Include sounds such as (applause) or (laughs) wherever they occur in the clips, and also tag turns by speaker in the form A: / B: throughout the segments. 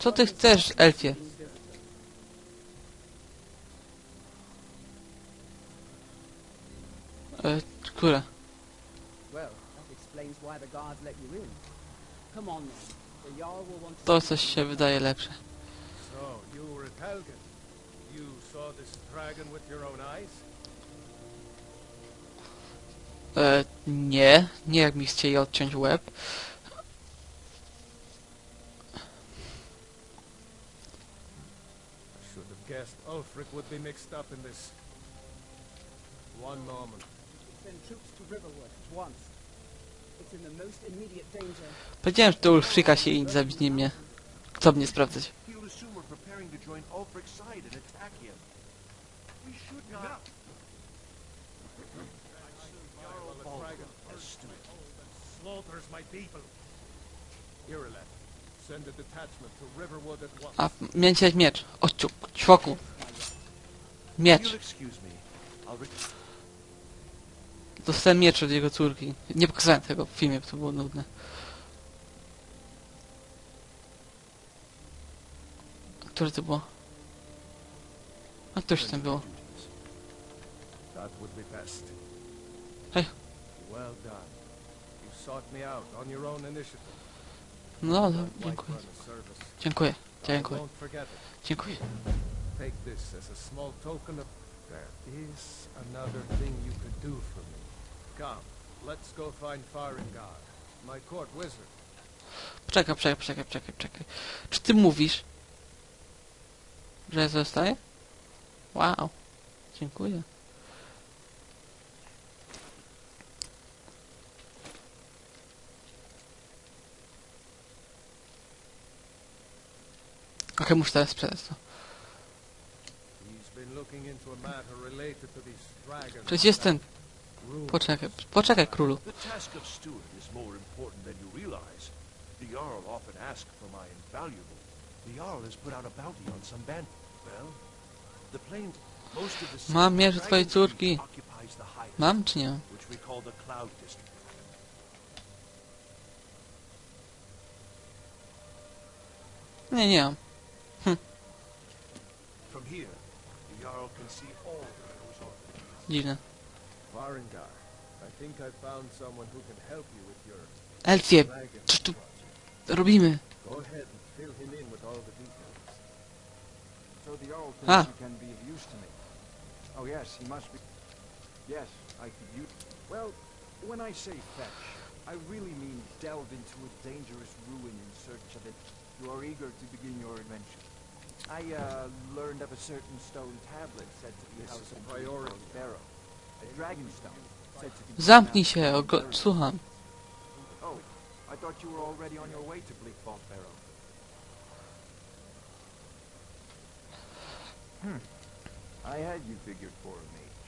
A: Co ty chcesz, elfie? E, które?
B: Well, that explains why the guards let you in. Come on then. The Jarl will want to
A: coś się wydaje lepsze.
C: So, you were at Helgen. You saw this dragon with your own eyes?
A: E, nie, nie jak mi chcieli odciąć łeb.
C: I Ulfric would be mixed up in this. One moment.
B: Send troops to Riverwood at once. It's in the most immediate danger.
A: Powiedziałem, że to Ulfrika się i zabić nie mnie. Kto mnie sprawdzać?
D: He'll assume we're preparing to join Ulfric's side and attack him. We should not.
C: Jarl the dragon slaughters my people. A detachment to Riverwood at once.
A: A, miałem ci dać miecz. Odciuk, ćwoku. Miecz. Dostałem miecz od jego córki. Nie pokazałem tego w filmie, bo to było nudne. Które to było? A ktoś tam było. Hey.
C: Well done. You sought me out on your own initiative.
A: No, no, dziękuję. Dziękuję. Dziękuję. Dziękuję.
C: Take this as a small token of... There is another thing you could do for me. Come, let's go find my court wizard.
A: Poczekaj, poczekaj, poczekaj, poczekaj, poczekaj. Czy ty mówisz, że ja zostaję? Wow. Dziękuję. Okej, muszę teraz sprzedać to.
C: Related to.
A: Przecież jestem...
C: Rules.
A: Poczekaj, poczekaj królu.
D: The Jarl often asks for my invaluable. The Jarl has put out a bounty on some. Well, the plains, most of the
A: Mam mierz
D: Dragon
A: twojej córki. Mam czy nie
D: which we call the Cloud District.
A: Nie, nie mam.
D: Here, the Jarl can see all that goes on.
A: Dziwne.
C: Farengar, I think I found someone who can help you with your
A: Elfie, coś tu robimy.
C: Go ahead and fill him in with all the details.
E: So the Earl thinks
A: Ah.
E: you can be of use to me. Oh yes, he must be. Yes, I could use. Well, when I say fetch, I really mean delve into a dangerous ruin in search of it. You are eager to begin your adventure. I uh, learned of a certain stone tablet said to be
C: a
E: in
C: priority.
E: Barrow. A dragon stone said to be. (laughs)
A: Zamknij się, ogo- słucham.
E: Oh, I thought you were already on your way to Bleakvault Barrow. Hmm. I had you figured for a mage.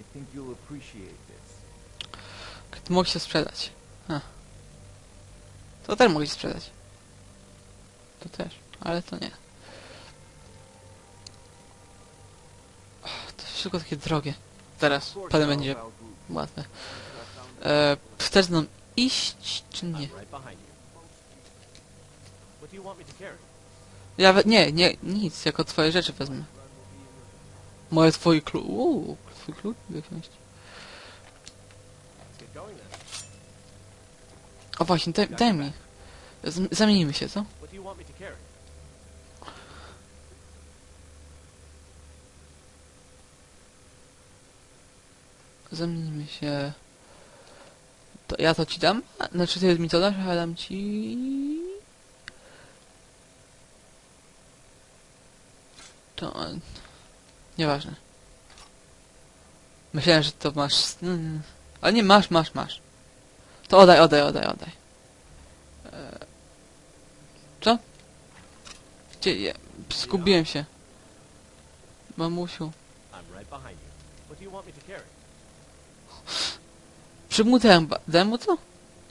E: I think you'll appreciate this.
A: Mógł się sprzedać. A. To też mogli sprzedać. To też, ale to nie. Wszystko takie drogie. Teraz, potem będzie łatwe. E, chcesz nam iść, czy nie? Ja we, nie, nie, nic, jako twoje rzeczy wezmę. Moje twoje klu... Uuu, twój klucz
F: then.
A: O właśnie, daj, daj mi. Zamienimy się, co?
F: What do you want me to carry?
A: Zamienimy się... To ja to ci dam? Znaczy ty mi to dasz, a dam ci... To... Nieważne. Myślałem, że to masz... Ale nie, masz, masz, masz. To oddaj, oddaj, oddaj, oddaj. E, Co? Gdzie... Ja, zgubiłem się. Mamusiu.
F: I'm right behind you. What do you want me to carry?
A: Czy mu dałem, ba- dałem mu to?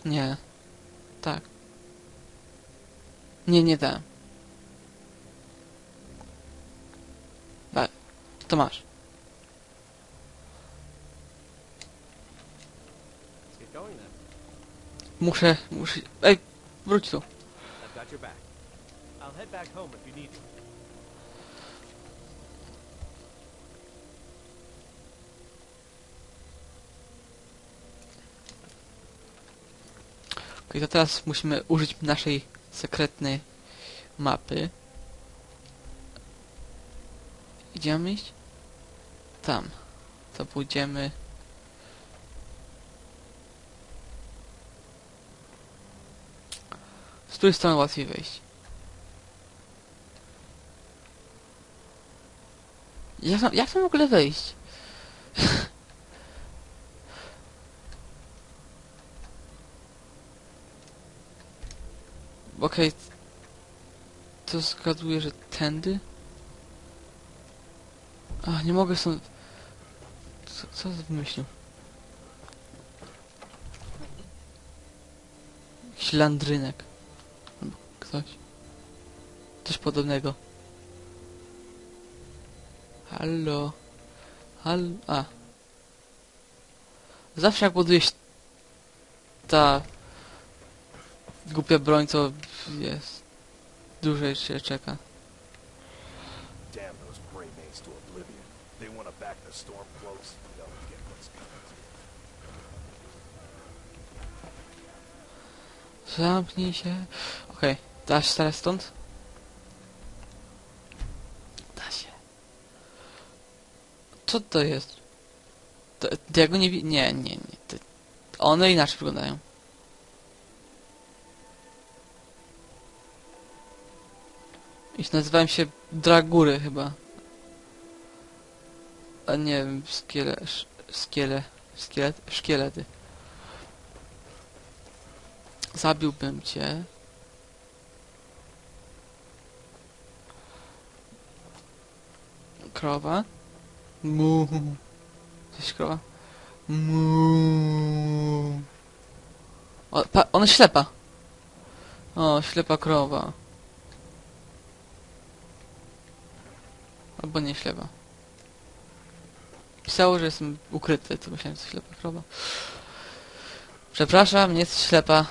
A: Nie. Tak. Nie, nie dałem. Tak. To masz. Muszę, muszę... Ej, wróć tu.
F: That Got your back. I'll head back home if you need me.
A: Okej, to teraz musimy użyć naszej sekretnej mapy. Idziemy iść? Tam. To pójdziemy... Z której strony łatwiej wejść? Jak tam, jak tam w ogóle wejść? (laughs) Okej. To zgaduję, że tędy? A, nie mogę stąd... Co, co wymyślił? Jakiś landrynek. Albo ktoś. Coś podobnego. Halo. Hal... A. Zawsze jak budujesz ta głupia broń, to jest. Dłużej się czeka. Zamknij się. Okej, da się teraz stąd? Da się. Co to jest? To, to ja go nie wi... Nie, nie, nie. To, one inaczej wyglądają. I nazywają się Dragury chyba. A nie wiem, skiele... sz- Skiele... Szkielet, szkielety. Zabiłbym cię. Krowa. Mu. Coś krowa. Mu. O, pa, ona ślepa. O, ślepa krowa. Albo nie ślepa. Pisało, że jestem ukryty, to myślałem, że to ślepa krowa. Przepraszam, nie jest ślepa.